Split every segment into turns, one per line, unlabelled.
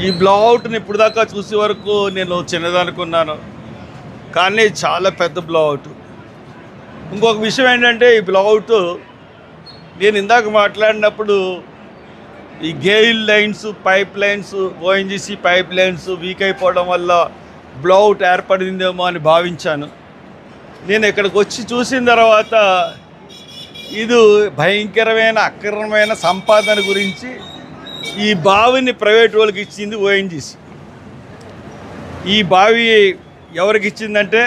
ఈ బ్లౌట్ని ఇప్పుడు దాకా చూసే వరకు నేను చిన్నదనుకున్నాను. కానీ చాలా పెద్ద బ్లౌట్ ఇంకొక విషయం ఏంటంటే ఈ బ్లౌట్ నేను ఇందాక మాట్లాడినప్పుడు ఈ GAIL lines pipe lines ONGC pipe lines weak అయిపోవడం వల్ల బ్లౌట్ ఏర్పడిందేమో అని భావించాను. నేను ఇక్కడికి వచ్చి చూసిన తర్వాత ఇది భయంకరమైన అక్రమమైన సంపాదన గురించి ఈ బావిని ప్రైవేట్ వాళ్ళకి ఇచ్చింది ఓఎన్జీసీ ఈ బావి ఎవరికి ఇచ్చిందంటే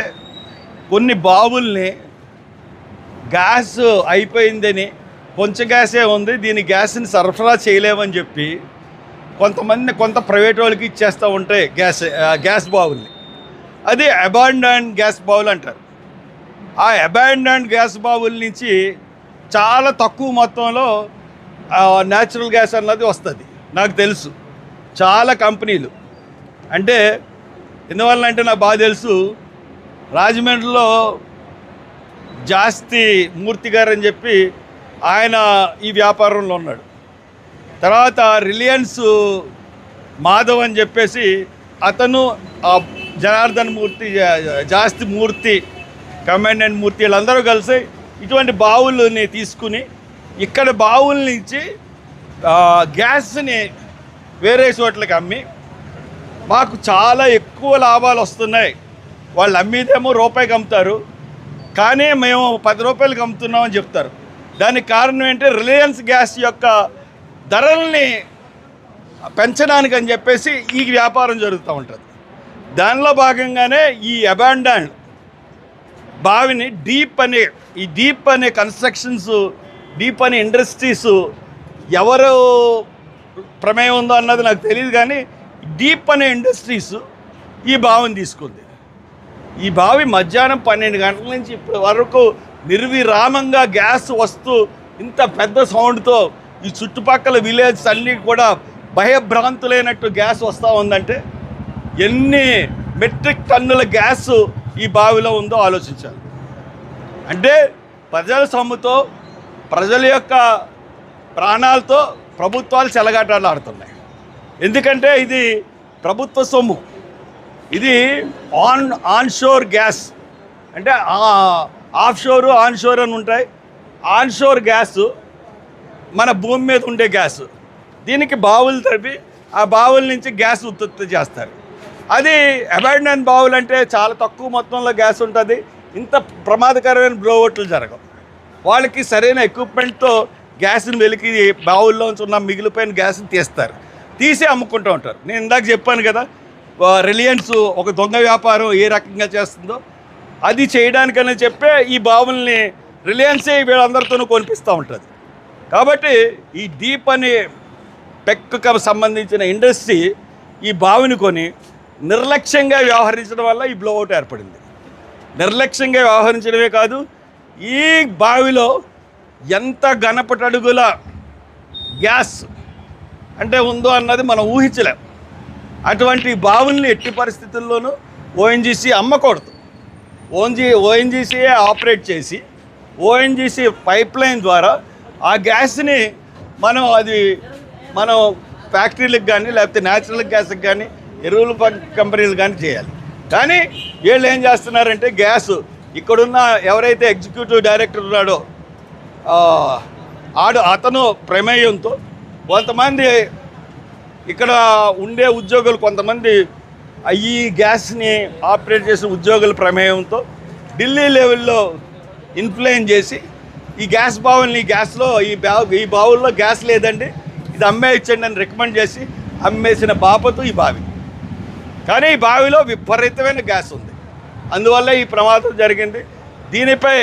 కొన్ని బావుల్ని గ్యాస్ అయిపోయిందని కొంచెం గ్యాసే ఉంది దీని గ్యాస్ని సరఫరా చేయలేమని చెప్పి కొంతమంది కొంత ప్రైవేట్ వాళ్ళకి ఇచ్చేస్తూ ఉంటాయి గ్యాస్ ఆ, గ్యాస్ బావుల్ని. అది అబాండాండ్ గ్యాస్ బావులు అంటారు. ఆ అబాండాండ్ గ్యాస్ బావుల నుంచి చాలా తక్కువ మొత్తంలో న్యాచురల్ గ్యాస్ అన్నది వస్తుంది. నాకు తెలుసు. చాలా కంపెనీలు. అంటే ఎందువల్ల అంటే నాకు బాగా తెలుసు రాజమండ్రిలో జాస్తి మూర్తి గారు అని చెప్పి ఆయన ఈ వ్యాపారంలో ఉన్నాడు. తర్వాత రిలయన్స్ మాధవ్ అని చెప్పేసి అతను ఆ జనార్దన్ మూర్తి జాస్తి మూర్తి కమాండెంట్ మూర్తి వీళ్ళందరూ కలిసి ఇటువంటి బావుల్ని తీసుకుని ఇక్కడ బావుల నుంచి గ్యాస్ని వేరే చోట్లకి అమ్మి మాకు చాలా ఎక్కువ లాభాలు వస్తున్నాయి. వాళ్ళు అమ్మేదేమో రూపాయికి అమ్ముతారు కానీ మేము పది రూపాయలకి అమ్ముతున్నామని చెప్తారు. దానికి కారణం ఏంటి? రిలయన్స్ గ్యాస్ యొక్క ధరల్ని పెంచడానికి అని చెప్పేసి ఈ వ్యాపారం జరుగుతూ ఉంటుంది. దానిలో భాగంగానే ఈ అబాండాన్ బావిని డీప్ అనే ఈ డీప్ అనే కన్స్ట్రక్షన్స్ డీప్ అనే ఇండస్ట్రీసు ఎవరు ప్రమేయం ఉందో అన్నది నాకు తెలియదు కానీ డీప్ అనే ఇండస్ట్రీస్ ఈ బావిని తీసుకుంది. ఈ బావి మధ్యాహ్నం పన్నెండు గంటల నుంచి ఇప్పటి వరకు నిర్విరామంగా గ్యాస్ వస్తూ ఇంత పెద్ద సౌండ్తో ఈ చుట్టుపక్కల విలేజ్ అన్నీ కూడా భయభ్రాంతులైనట్టు గ్యాస్ వస్తూ ఉందంటే ఎన్ని మెట్రిక్ టన్నుల గ్యాస్ ఈ బావిలో ఉందో ఆలోచించాలి. అంటే ప్రజల సొమ్ముతో ప్రజల యొక్క ప్రాణాలతో ప్రభుత్వాలు చెలగాటాలు ఆడుతున్నాయి. ఎందుకంటే ఇది ప్రభుత్వ సొమ్ము. ఇది ఆన్ ఆన్షోర్ గ్యాస్. అంటే ఆఫ్షోరు ఆన్షోర్ ఆన్ షోర్ అని ఉంటాయి. ఆన్ షోర్ గ్యాస్ మన భూమి మీద ఉండే గ్యాస్. దీనికి బావులు తడిపి ఆ బావుల నుంచి గ్యాస్ ఉత్పత్తి చేస్తారు. అది అబాండన్ బావులు అంటే చాలా తక్కువ మొత్తంలో గ్యాస్ ఉంటుంది. ఇంత ప్రమాదకరమైన బ్లోవట్లు జరగవు. వాళ్ళకి సరైన ఎక్విప్మెంట్తో గ్యాస్ని వెలికి బావుల్లోంచి ఉన్న మిగిలిపోయిన గ్యాస్ని తీస్తారు. తీసి అమ్ముకుంటూ ఉంటారు. నేను ఇందాక చెప్పాను కదా రిలయన్స్ ఒక దొంగ వ్యాపారం ఏ రకంగా చేస్తుందో అది చేయడానికని చెప్పే ఈ బావుల్ని రిలయన్సే వీళ్ళందరితోనూ కొనిపిస్తూ ఉంటుంది. కాబట్టి ఈ డీప్ అనే పెక్కకు సంబంధించిన ఇండస్ట్రీ ఈ బావిని కొని నిర్లక్ష్యంగా వ్యవహరించడం వల్ల ఈ బ్లోఅవుట్ ఏర్పడింది. నిర్లక్ష్యంగా వ్యవహరించడమే కాదు ఈ బావిలో ఎంత గణపటడుగుల గ్యాస్ అంటే ఉందో అన్నది మనం ఊహించలేం. అటువంటి బావుల్ని ఎట్టి పరిస్థితుల్లోనూ ఓఎన్జీసీ అమ్మకూడదు. ఓఎన్జీ ఓఎన్జీసీయే ఆపరేట్ చేసి ఓఎన్జీసీ పైప్ లైన్ ద్వారా ఆ గ్యాస్ని మనం అది మనం ఫ్యాక్టరీలకు కానీ లేకపోతే న్యాచురల్ గ్యాస్కి కానీ ఎరువుల కంపెనీలు కానీ చేయాలి. కానీ వీళ్ళు ఏం చేస్తున్నారంటే గ్యాస్ ఇక్కడున్న ఎవరైతే ఎగ్జిక్యూటివ్ డైరెక్టర్ ఉన్నాడో ఆడు అతను ప్రమేయంతో కొంతమంది ఇక్కడ ఉండే ఉద్యోగులు కొంతమంది ఈ గ్యాస్ని ఆపరేట్ చేసిన ఉద్యోగుల ప్రమేయంతో ఢిల్లీ లెవెల్లో ఇన్ఫ్లుయెన్స్ చేసి ఈ గ్యాస్ బావుల్ని ఈ గ్యాస్లో ఈ బా ఈ బావుల్లో గ్యాస్ లేదండి ఇది అమ్మేయచ్చండి అని రికమెండ్ చేసి అమ్మేసిన బాపతు ఈ బావి. కానీ ఈ బావిలో విపరీతమైన గ్యాస్ ఉంది. అందువల్ల ఈ ప్రమాదం జరిగింది. దీనిపై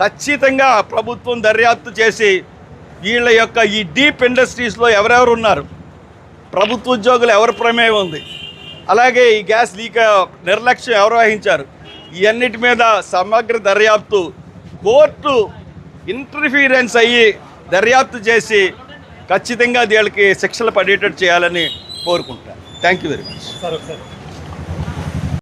ఖచ్చితంగా ప్రభుత్వం దర్యాప్తు చేసి వీళ్ళ యొక్క ఈ డీప్ ఇండస్ట్రీస్లో ఎవరెవరు ఉన్నారు? ప్రభుత్వ ఉద్యోగులు ఎవరి ప్రమేయం ఉంది? అలాగే ఈ గ్యాస్ లీక్ నిర్లక్ష్యం ఎవరు వహించారు? ఇవన్నిటి మీద సమగ్ర దర్యాప్తు కోర్టు ఇంటర్ఫీరెన్స్ అయ్యి దర్యాప్తు చేసి ఖచ్చితంగా వీళ్ళకి శిక్షలు పడేటట్టు చేయాలని కోరుకుంటాను థ్యాంక్ యూ వెరీ మచ్
సరే.